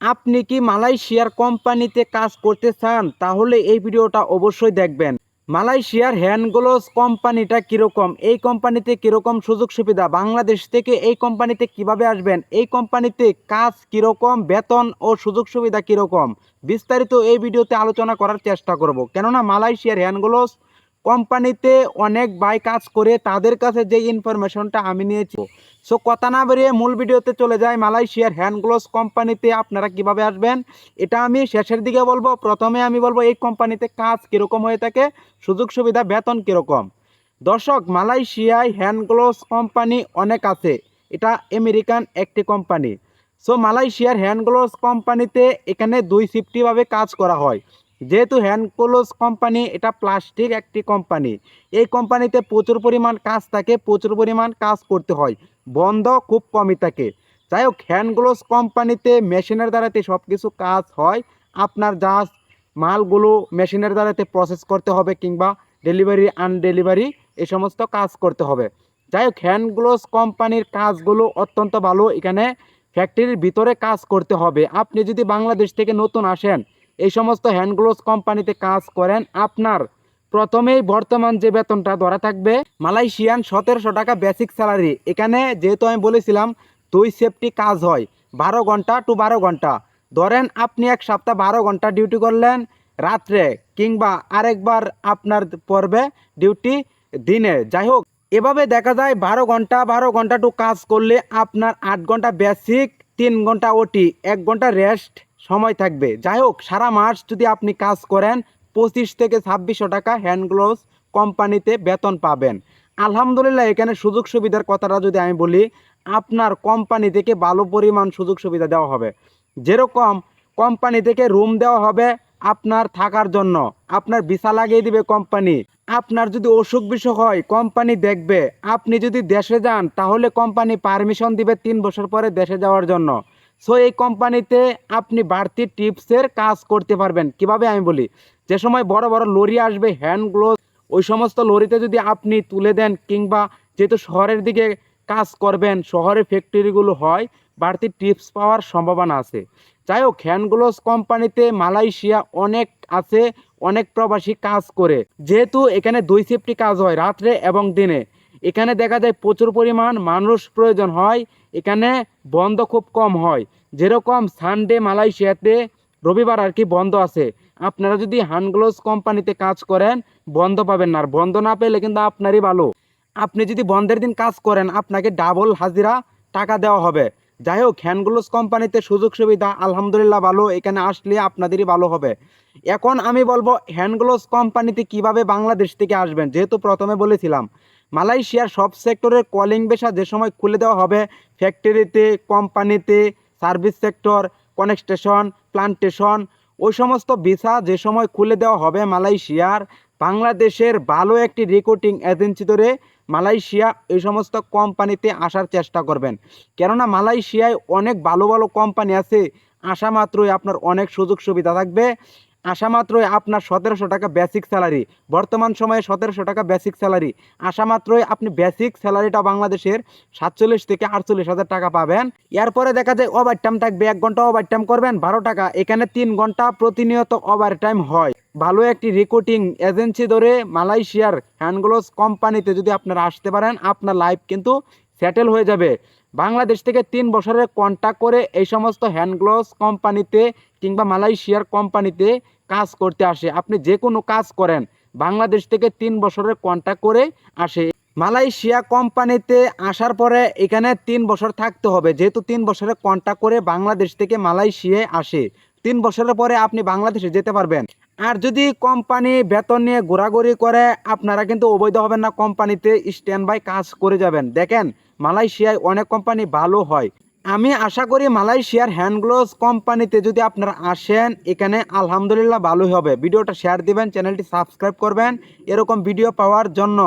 আপনি কি মালয়েশিয়ার কোম্পানিতে কাজ করতে চান, তাহলে এই ভিডিওটা অবশ্যই দেখবেন। মালয়েশিয়ার হ্যান্ড গ্লোভস কোম্পানিটা কীরকম, এই কোম্পানিতে কীরকম সুযোগ সুবিধা বাংলাদেশ থেকে এই কোম্পানিতে কীভাবে আসবেন, এই কোম্পানিতে কাজ কীরকম, বেতন ও সুযোগ সুবিধা কীরকম, বিস্তারিত এই ভিডিওতে আলোচনা করার চেষ্টা করব। কেননা মালয়েশিয়ার হ্যান্ড গ্লোভস কোম্পানিতে অনেক ভাই কাজ করে তাদের কাছে যে ইনফরমেশনটা আমি নিয়েছি। সো কথা না বেরিয়ে মূল ভিডিওতে চলে যায় মালয়েশিয়ার হ্যান্ড গ্লোভস কোম্পানিতে আপনারা কীভাবে আসবেন, এটা আমি শেষের দিকে বলব। প্রথমে আমি বলব এই কোম্পানিতে কাজ কীরকম হয়ে থাকে, সুযোগ সুবিধা, বেতন কীরকম। দর্শক, মালয়েশিয়ায় হ্যান্ড গ্লোভস কোম্পানি অনেক আছে। এটা আমেরিকান একটি কোম্পানি। সো মালয়েশিয়ার হ্যান্ড গ্লোভস কোম্পানিতে এখানে দুই শিফটিভাবে কাজ করা হয়। যেহেতু হ্যান্ড গ্লোভস কোম্পানি, এটা প্লাস্টিক একটি কোম্পানি। এই কোম্পানিতে প্রচুর পরিমাণ কাজ থাকে, প্রচুর পরিমাণ কাজ করতে হয়। বন্ধ খুব কমই থাকে। যাই হোক, হ্যান্ড গ্লোভস কোম্পানিতে মেশিনের দ্বারাতে সব কিছু কাজ হয়। আপনার জাস্ট মালগুলো মেশিনের দ্বারাতে প্রসেস করতে হবে কিংবা ডেলিভারি আনডেলিভারি এই সমস্ত কাজ করতে হবে। যাই হোক, হ্যান্ড গ্লোভস কোম্পানির কাজগুলো অত্যন্ত ভালো। এখানে ফ্যাক্টরির ভিতরে কাজ করতে হবে। আপনি যদি বাংলাদেশ থেকে নতুন আসেন এই সমস্ত হ্যান্ড গ্লোভস কোম্পানিতে কাজ করেন। আপনার প্রথমেই বর্তমান যে বেতনটা ধরা থাকবে, মালয়েশিয়ান সতেরোশো টাকা বেসিক স্যালারি এখানে যেহেতু আমি বলেছিলাম, দুই সেফটি কাজ হয়, বারো ঘণ্টা টু বারো ঘণ্টা। ধরেন আপনি এক সপ্তাহ বারো ঘণ্টা ডিউটি করলেন, রাত্রে কিংবা আরেকবার আপনার পড়বে ডিউটি দিনে। যাই হোক, এভাবে দেখা যায় বারো ঘণ্টা বারো ঘণ্টা টু কাজ করলে আপনার আট ঘণ্টা বেসিক তিন ঘণ্টা ওটি এক ঘণ্টা রেস্ট সময় থাকবে। যাই হোক সারা মাস যদি আপনি কাজ করেন, পঁচিশ থেকে ছাব্বিশশো টাকা হ্যান্ড গ্লোভস কোম্পানিতে বেতন পাবেন। আলহামদুলিল্লাহ, এখানে সুযোগ সুবিধার কথাটা যদি আমি বলি, আপনার কোম্পানি থেকে ভালো পরিমাণ সুযোগ সুবিধা দেওয়া হবে। যেরকম কোম্পানি থেকে রুম দেওয়া হবে আপনার থাকার জন্য, আপনার ভিসা লাগিয়ে দিবে কোম্পানি। আপনার যদি অসুখ বিসুখ হয়, কোম্পানি দেখবে। আপনি যদি দেশে যান, তাহলে কোম্পানি পারমিশন দিবে তিন বছর পরে দেশে যাওয়ার জন্য। সো এই কোম্পানিতে আপনি বাড়তি টিপসের কাজ করতে পারবেন। কীভাবে আমি বলি? যে সময় বড় বড় লরি আসবে হ্যান্ড গ্লোভ ওই সমস্ত লরিতে যদি আপনি তুলে দেন কিংবা যেহেতু শহরের দিকে কাজ করবেন শহরে ফ্যাক্টরিগুলো হয়, বাড়তি টিপস পাওয়ার সম্ভাবনা আছে। যাই হোক হ্যান্ড গ্লোভস কোম্পানিতে মালয়েশিয়া অনেক আছে, অনেক প্রবাসী কাজ করে। যেহেতু এখানে দুই শিফটি কাজ হয়, রাত্রে এবং দিনে। এখানে দেখা যায় প্রচুর পরিমাণ মানুষ প্রয়োজন হয় এখানে বন্ধ খুব কম হয়। যেরকম সানডে মালয়েশিয়াতে রবিবার আর কি বন্ধ আছে। আপনারা যদি হ্যান্ডগ্লোভস কোম্পানিতে কাজ করেন, বন্ধ পাবেন না। আর বন্ধ না পেলে কিন্তু আপনারই ভালো। আপনি যদি বন্ধের দিন কাজ করেন, আপনাকে ডাবল হাজিরা টাকা দেওয়া হবে। যাই হোক হ্যান্ডগ্লোভস কোম্পানিতে সুযোগ সুবিধা, আলহামদুলিল্লাহ ভালো। এখানে আসলে আপনাদেরই ভালো হবে। এখন আমি বলব হ্যান্ডগ্লোভস কোম্পানিতে কীভাবে বাংলাদেশ থেকে আসবেন? যেহেতু প্রথমে বলেছিলাম মালয়েশিয়ার সব সেক্টরের কলিং বেসা যে সময় খুলে দেওয়া হবে ফ্যাক্টরিতে কোম্পানিতে সার্ভিস সেক্টর কনেকস্টেশন প্লান্টেশন ওই সমস্ত ভিসা যে সময় খুলে দেওয়া হবে মালয়েশিয়ার, বাংলাদেশের ভালো একটি রিক্রুটিং এজেন্সি ধরে মালয়েশিয়া এই সমস্ত কোম্পানিতে আসার চেষ্টা করবেন। কেননা মালয়েশিয়ায় অনেক ভালো ভালো কোম্পানি আছে, আসা মাত্রই আপনার অনেক সুযোগ সুবিধা থাকবে। আসা মাত্রই আপনার সতেরোশো টাকা বেসিক স্যালারি বর্তমান সময়ে সতেরোশো টাকা বেসিক স্যালারি আসা মাত্রই আপনি বেসিক স্যালারিটা বাংলাদেশের সাতচল্লিশ থেকে আটচল্লিশ হাজার টাকা পাবেন। এরপরে দেখা যায় ওভার টাইম থাকবে, এক ঘণ্টা ওভার টাইম করবেন, বারো টাকা। এখানে তিন ঘণ্টা প্রতিনিয়ত ওভার টাইম হয়। ভালো একটি রেকর্ডিং এজেন্সি ধরে মালয়েশিয়ার হ্যান্ডগ্লোভস কোম্পানিতে যদি আপনারা আসতে পারেন, আপনার লাইফ কিন্তু সেটেল হয়ে যাবে। বাংলাদেশ থেকে তিন বছরের কন্ট্যাক্ট করে এই সমস্ত হ্যান্ডগ্লোভস কোম্পানিতে কিংবা মালয়েশিয়ার কোম্পানিতে কাজ করতে আসে, আপনি যে কোনো কাজ করেন, বাংলাদেশ থেকে তিন বছরের কন্ট্যাক্ট করে আসে। মালয়েশিয়া কোম্পানিতে আসার পরে এখানে তিন বছর থাকতে হবে, যেহেতু তিন বছরের কন্ট্যাক্ট করে বাংলাদেশ থেকে মালয়েশিয়ায় আসে। তিন বছরের পরে আপনি বাংলাদেশে যেতে পারবেন। আর যদি কোম্পানি বেতন নিয়ে ঘোরাঘুরি করে, আপনারা কিন্তু অবৈধ হবেন না, কোম্পানিতে স্ট্যান্ড বাই কাজ করে যাবেন। দেখেন, মালয়েশিয়ায় অনেক কোম্পানি ভালো হয়। আমি আশা করি মালয়েশিয়ার হ্যান্ড গ্লোভস কোম্পানিতে যদি আপনারা আসেন, এখানে আলহামদুলিল্লাহ ভালোই হবে। ভিডিওটা শেয়ার দিবেন চ্যানেলটি সাবস্ক্রাইব করবেন। এরকম ভিডিও পাওয়ার জন্য।